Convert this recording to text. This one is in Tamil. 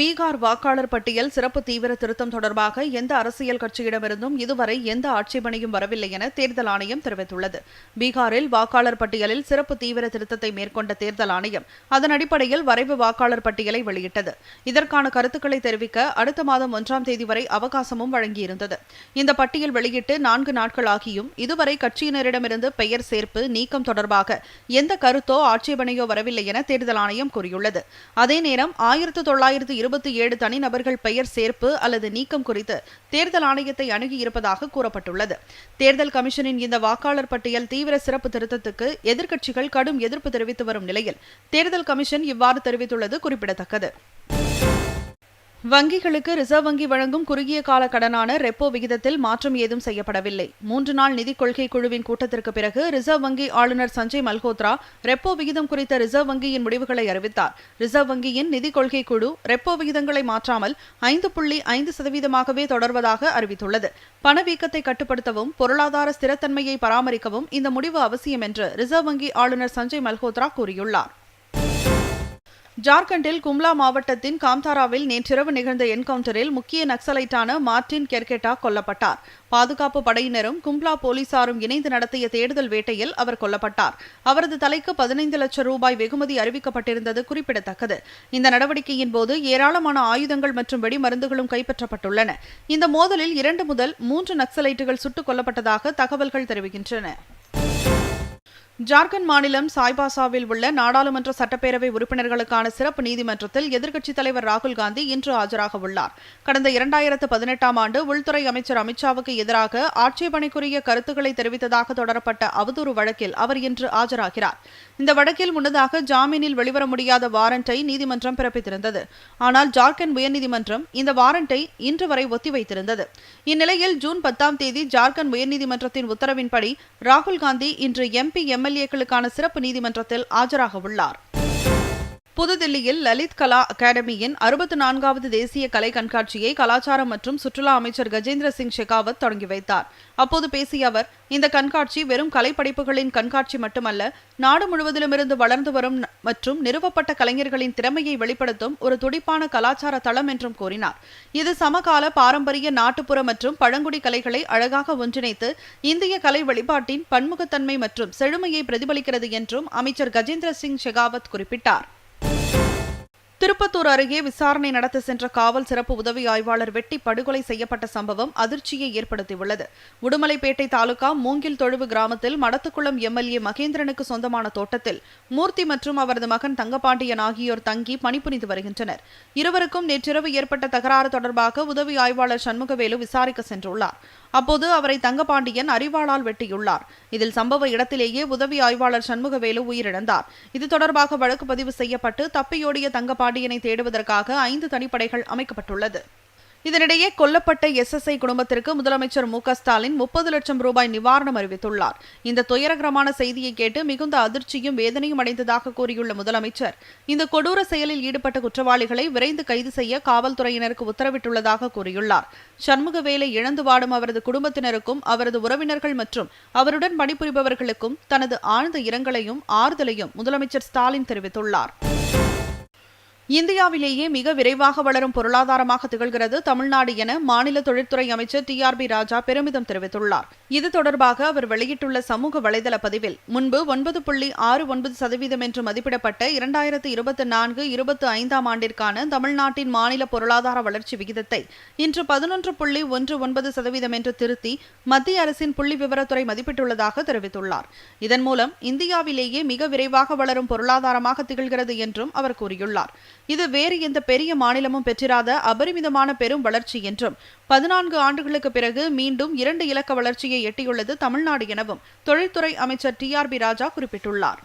பீகார் வாக்காளர் பட்டியல் சிறப்பு தீவிர திருத்தம் தொடர்பாக எந்த அரசியல் கட்சியிடமிருந்தும் இதுவரை எந்த ஆட்சேபனையும் வரவில்லை என தேர்தல் ஆணையம் தெரிவித்துள்ளது. பீகாரில் வாக்காளர் பட்டியலில் சிறப்பு தீவிர திருத்தத்தை மேற்கொண்ட தேர்தல் ஆணையம் அதன் அடிப்படையில் வரைவு வாக்காளர் பட்டியலை வெளியிட்டது. இதற்கான கருத்துக்களை தெரிவிக்க அடுத்த மாதம் ஒன்றாம் தேதி வரை அவகாசமும் வழங்கியிருந்தது. இந்த பட்டியல் வெளியிட்டு நான்கு நாட்கள் ஆகியும் இதுவரை கட்சியினரிடமிருந்து பெயர் சேர்ப்பு நீக்கம் தொடர்பாக எந்த கருத்தோ ஆட்சேபனையோ வரவில்லை என தேர்தல் ஆணையம் கூறியுள்ளது. அதே நேரம் ஆயிரத்து தொள்ளாயிரத்து இருபத்தி ஏழு தனிநபர்கள் பெயர் சேர்ப்பு அல்லது நீக்கம் குறித்து தேர்தல் ஆணையத்தை அணுகியிருப்பதாக கூறப்பட்டுள்ளது. தேர்தல் கமிஷனின் இந்த வாக்காளர் பட்டியல் தீவிர சிறப்பு திருத்தத்துக்கு எதிர்க்கட்சிகள் கடும் எதிர்ப்பு தெரிவித்து வரும் நிலையில் தேர்தல் கமிஷன் இவ்வாறு தெரிவித்துள்ளது குறிப்பிடத்தக்கது. வங்கிகளுக்கு ரிசர்வ் வங்கி வழங்கும் குறுகிய கால கடனான ரெப்போ விகிதத்தில் மாற்றம் ஏதும் செய்யப்படவில்லை. மூன்று நாள் நிதிக் கொள்கை குழுவின் கூட்டத்திற்கு பிறகு ரிசர்வ் வங்கி ஆளுநர் சஞ்சய் மல்ஹோத்ரா ரெப்போ விகிதம் குறித்த ரிசர்வ் வங்கியின் முடிவுகளை அறிவித்தார். ரிசர்வ் வங்கியின் நிதிக் கொள்கை குழு ரெப்போ விகிதங்களை மாற்றாமல் ஐந்து புள்ளி ஐந்து சதவீதமாகவே தொடர்வதாக அறிவித்துள்ளது. பணவீக்கத்தை கட்டுப்படுத்தவும் பொருளாதார ஸ்திரத்தன்மையை பராமரிக்கவும் இந்த முடிவு அவசியம் என்று ரிசர்வ் வங்கி ஆளுநர் சஞ்சய் மல்ஹோத்ரா கூறியுள்ளார். ஜார்க்கண்டில் கும்லா மாவட்டத்தின் காம்தாராவில் நேற்றிரவு நிகழ்ந்த என்கவுண்டரில் முக்கிய நக்சலைட்டான மார்டின் கெர்கெட்டா கொல்லப்பட்டார். பாதுகாப்பு படையினரும் கும்லா போலீசாரும் இணைந்து நடத்திய தேடுதல் வேட்டையில் அவர் கொல்லப்பட்டார். அவரது தலைக்கு பதினைந்து லட்சம் ரூபாய் வெகுமதி அறிவிக்கப்பட்டிருந்தது குறிப்பிடத்தக்கது. இந்த நடவடிக்கையின் போது ஏராளமான ஆயுதங்கள் மற்றும் வெடிமருந்துகளும் கைப்பற்றப்பட்டுள்ளன. இந்த மோதலில் இரண்டு முதல் மூன்று நக்சலைட்டுகள் சுட்டுக் கொல்லப்பட்டதாக தகவல்கள் தெரிவிக்கின்றன. ஜார்க்கண்ட் மாநிலம் சாய்பாசாவில் உள்ள நாடாளுமன்ற சட்டப்பேரவை உறுப்பினர்களுக்கான சிறப்பு நீதிமன்றத்தில் எதிர்க்கட்சித் தலைவர் ராகுல் காந்தி இன்று ஆஜராக உள்ளார். கடந்த இரண்டாயிரத்து பதினெட்டாம் ஆண்டு உள்துறை அமைச்சர் அமித்ஷாவுக்கு எதிராக ஆட்சேபனைக்குரிய கருத்துக்களை தெரிவித்ததாக தொடரப்பட்ட அவதூறு வழக்கில் அவர் இன்று ஆஜராகிறார். இந்த வழக்கில் முன்னதாக ஜாமீனில் வெளிவர முடியாத வாரண்டை நீதிமன்றம் பிறப்பித்திருந்தது. ஆனால் ஜார்க்கண்ட் உயர்நீதிமன்றம் இந்த வாரண்டை இன்று வரை ஒத்திவைத்திருந்தது. இந்நிலையில் ஜூன் பத்தாம் தேதி ஜார்க்கண்ட் உயர்நீதிமன்றத்தின் உத்தரவின்படி ராகுல் காந்தி இன்று எம்பி எம்எல்ஏக்களுக்கான சிறப்பு நீதிமன்றத்தில் ஆஜராக உள்ளார் புதுதில்லியில் லலித் கலா அகாடமியின் அறுபத்தி நான்காவது தேசிய கலை கண்காட்சியை கலாச்சாரம் மற்றும் சுற்றுலா அமைச்சர் கஜேந்திர சிங் ஷெகாவத் தொடங்கி வைத்தார். அப்போது பேசிய அவர் இந்த கண்காட்சி வெறும் கலைப்படைப்புகளின் கண்காட்சி மட்டுமல்ல நாடு முழுவதிலுமிருந்து வளர்ந்து வரும் மற்றும் நிறுவப்பட்ட கலைஞர்களின் திறமையை வெளிப்படுத்தும் ஒரு துடிப்பான கலாச்சார தளம் என்றும் கூறினார். இது சமகால பாரம்பரிய நாட்டுப்புற மற்றும் பழங்குடி கலைகளை அழகாக ஒன்றிணைத்து இந்திய கலை வெளிப்பாட்டின் பன்முகத்தன்மை மற்றும் செழுமையை பிரதிபலிக்கிறது என்றும் அமைச்சர் கஜேந்திர சிங் ஷெகாவத் குறிப்பிட்டார். திருப்பத்தூர் அருகே விசாரணை நடத்த சென்ற காவல் சிறப்பு உதவி ஆய்வாளர் வெட்டி படுகொலை செய்யப்பட்ட சம்பவம் அதிர்ச்சியை ஏற்படுத்தியுள்ளது. உடுமலைப்பேட்டை தாலுகா மூங்கில் தொழுவு கிராமத்தில் மடத்துக்குளம் எம்எல்ஏ மகேந்திரனுக்கு சொந்தமான தோட்டத்தில் மூர்த்தி மற்றும் அவரது மகன் தங்கப்பாண்டியன் ஆகியோர் தங்கி பணிபுரிந்து வருகின்றனர். இருவருக்கும் நேற்றிரவு ஏற்பட்ட தகராறு தொடர்பாக உதவி ஆய்வாளர் சண்முகவேலு விசாரிக்க சென்றுள்ளார். அப்போது அவரை தங்கபாண்டியன் அறிவாளால் வெட்டியுள்ளார். இதில் சம்பவ இடத்திலேயே உதவி ஆய்வாளர் சண்முகவேலு உயிரிழந்தார். இது தொடர்பாக வழக்கு பதிவு செய்யப்பட்டு தப்பியோடிய பாண்டியனை தேடுவதற்காக ஐந்து தனிப்படைகள் அமைக்கப்பட்டுள்ளது. இதனிடையே கொல்லப்பட்ட எஸ்எஸ்ஐ குடும்பத்திற்கு முதலமைச்சர் மு ஸ்டாலின் முப்பது லட்சம் ரூபாய் நிவாரணம் அறிவித்துள்ளார். இந்த துயரகரமான செய்தியை கேட்டு மிகுந்த அதிர்ச்சியும் வேதனையும் அடைந்ததாக கூறியுள்ள முதலமைச்சர் இந்த கொடூர செயலில் ஈடுபட்ட குற்றவாளிகளை விரைந்து கைது செய்ய காவல்துறையினருக்கு உத்தரவிட்டுள்ளதாக கூறியுள்ளார். சண்முகவேலை இழந்து வாடும் அவரது குடும்பத்தினருக்கும் அவரது உறவினர்கள் மற்றும் அவருடன் பணிபுரிபவர்களுக்கும் தனது ஆழ்ந்த இரங்கலையும் ஆறுதலையும் முதலமைச்சர் ஸ்டாலின் தெரிவித்துள்ளார். இந்தியாவிலேயே மிக விரைவாக வளரும் பொருளாதாரமாக திகழ்கிறது தமிழ்நாடு என மாநில தொழில்துறை அமைச்சர் டி ஆர் பி ராஜா பெருமிதம் தெரிவித்துள்ளார். இது தொடர்பாக அவர் வெளியிட்டுள்ள சமூக வலைதள பதிவில் முன்பு ஒன்பது புள்ளி ஆறு ஒன்பது சதவீதம் என்று மதிப்பிடப்பட்ட இரண்டாயிரத்து இருபத்தி நான்கு இருபத்தி ஐந்தாம் ஆண்டிற்கான தமிழ்நாட்டின் மாநில பொருளாதார வளர்ச்சி விகிதத்தை இன்று பதினொன்று புள்ளி ஒன்று ஒன்பது சதவீதம் என்று திருத்தி மத்திய அரசின் புள்ளி விவரத்துறை மதிப்பிட்டுள்ளதாக தெரிவித்துள்ளார். இதன் மூலம் இந்தியாவிலேயே மிக விரைவாக வளரும் பொருளாதாரமாக திகழ்கிறது என்றும் அவர் கூறியுள்ளார். இது வேறு எந்த பெரிய மாநிலமும் பெற்றிராத அபரிமிதமான பெரும் வளர்ச்சி என்றும் பதினான்கு ஆண்டுகளுக்கு பிறகு மீண்டும் இரண்டு இலக்க வளர்ச்சியை எட்டியுள்ளது தமிழ்நாடு எனவும் தொழில்துறை அமைச்சர் டி ஆர் பி ராஜா குறிப்பிட்டுள்ளார்.